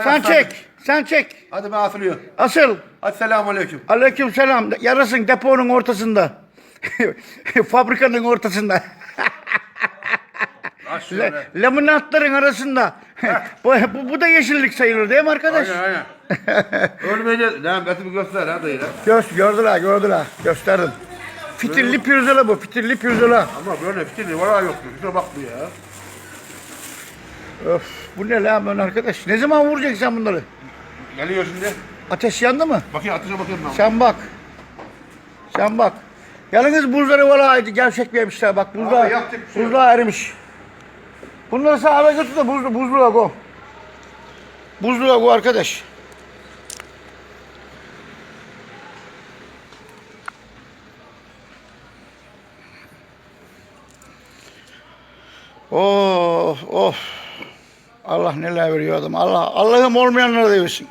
Sen çek. Sen çek. Hadi ben asılıyor. Asıl. Hadi selamun aleyküm. Aleyküm selam. Yarasın deponun ortasında. Fabrikanın ortasında. Şöyle. Le- laminatların arasında. bu, bu, bu da yeşillik sayılır değil mi arkadaş? Aynen aynen. Ölmeyeceğiz. Lan betimi göster hadi ya. Göz, gördüler gördüler. Gösterdim. Fitilli pirzola bu. Fitilli pirzola. Ama böyle fikirli valla yok. Şuna bak bu ya. Öf, bu ne lan ben arkadaş? Ne zaman vuracaksın sen bunları? Geliyor şimdi. Ateş yandı mı? Bakayım ateşe bakıyorum ben. Sen bak. Sen bak. Yalnız buzları valaydı gevşekmemişler bak buzlar. Aa, yaptık bir şey yok. buzlar erimiş. Bunları sağa götür de buzlu, buzluğa koy. Buzluğa koy arkadaş. Oh oh. Allah neler veriyor adam. Allah Allah'ım olmayanlara da versin.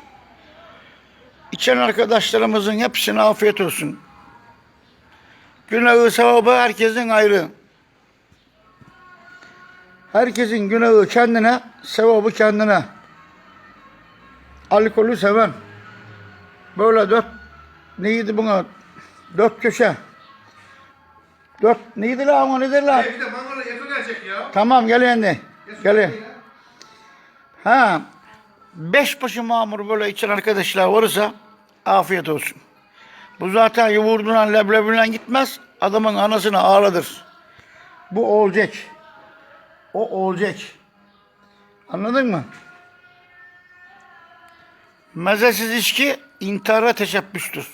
İçen arkadaşlarımızın hepsine afiyet olsun. Günahı sevabı herkesin ayrı. Herkesin günahı kendine, sevabı kendine. Alkolü seven. Böyle dört, neydi buna? Dört köşe. Dört, neydi la ama nedir la? Bir de mangala yakın gelecek ya. Tamam gel yani. Gel. Ha. Beş başı mamur böyle içen arkadaşlar varsa afiyet olsun. Bu zaten yoğurduna leblebiyle gitmez. Adamın anasını ağladır. Bu olacak. O olacak. Anladın mı? Mezesiz içki intihara teşebbüstür.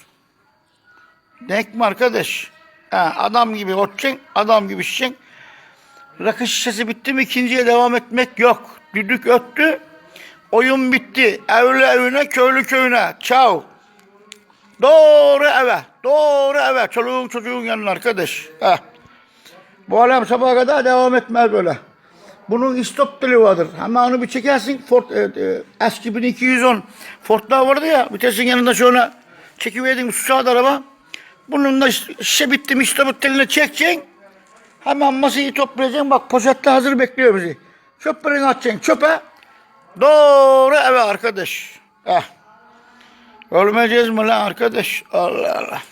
Denk mi arkadaş? Ha, adam gibi otçen, adam gibi içeceksin. Rakı şişesi bitti mi ikinciye devam etmek yok. Düdük öttü. Oyun bitti. Evli evine, köylü köyüne. Çav. Doğru eve. Doğru eve. Çoluğun çocuğun yanına arkadaş. Heh. Bu alem sabaha kadar devam etmez böyle. Bunun istop pili vardır. Hemen onu bir çekersin. Ford, e, e, eski 1210 Ford'lar vardı ya. Vitesin yanında şöyle çekiverdin su sağda araba. Bunun da şişe bitti mi istop teline çekeceksin. Hemen masayı toplayacaksın. Bak poşette hazır bekliyor bizi. Çöplerini atacaksın çöpe. Doğru eve arkadaş. Eh. Ölmeyeceğiz mi lan arkadaş? Allah Allah.